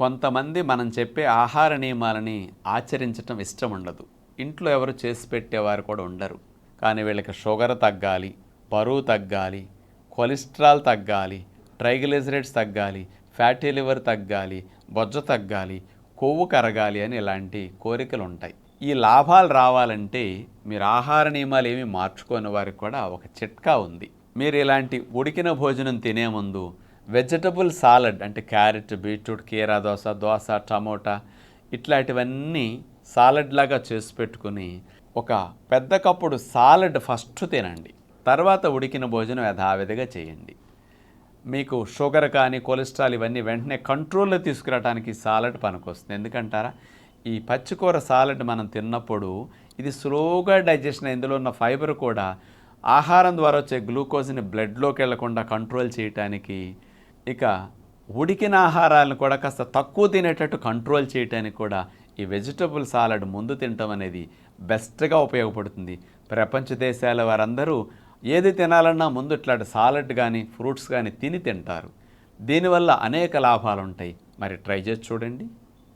కొంతమంది మనం చెప్పే ఆహార నియమాలని ఆచరించటం ఇష్టం ఉండదు. ఇంట్లో ఎవరు చేసి పెట్టేవారు కూడా ఉండరు. కానీ వీళ్ళకి షుగర్ తగ్గాలి బరువు తగ్గాలి కొలెస్ట్రాల్ తగ్గాలి ట్రైగ్లిజరేట్స్ తగ్గాలి ఫ్యాటీ లివర్ తగ్గాలి బొజ్జ తగ్గాలి కొవ్వు కరగాలి అని ఇలాంటి కోరికలు ఉంటాయి. ఈ లాభాలు రావాలంటే మీరు ఆహార నియమాలు ఏమి మార్చుకోని వారికి కూడా ఒక చిట్కా ఉంది. మీరు ఇలాంటి ఉడికిన భోజనం తినే ముందు వెజిటబుల్ సాలడ్ అంటే క్యారెట్ బీట్రూట్ కీరా దోశ దోశ టమోటా ఇట్లాంటివన్నీ సాలడ్ లాగా చేసి పెట్టుకుని ఒక పెద్ద కప్పుడు సాలడ్ ఫస్ట్ తినండి. తర్వాత ఉడికిన భోజనం యథావిధిగా చేయండి. మీకు షుగర్ కానీ కొలెస్ట్రాల్ ఇవన్నీ వెంటనే కంట్రోల్లో తీసుకురావడానికి సాలడ్ పనికొస్తుంది. ఎందుకంటారా? ఈ పచ్చికూర సాలడ్ మనం తిన్నప్పుడు ఇది స్లోగా డైజెషన్ ఇందులో ఉన్న ఫైబర్ కూడా ఆహారం ద్వారా వచ్చే గ్లూకోజ్ని బ్లడ్లోకి వెళ్ళకుండా కంట్రోల్ చేయటానికి ఇక ఉడికిన ఆహారాలను కూడా కాస్త తక్కువ తినేటట్టు కంట్రోల్ చేయటానికి కూడా ఈ వెజిటబుల్ సాలడ్ ముందు తినటం అనేది బెస్ట్గా ఉపయోగపడుతుంది. ప్రపంచ దేశాల వారందరూ ఏది తినాలన్నా ముందు ఇట్లాంటి సాలడ్ కానీ ఫ్రూట్స్ కానీ తిని తింటారు. దీనివల్ల అనేక లాభాలు ఉంటాయి మరి ట్రై చేసి చూడండి.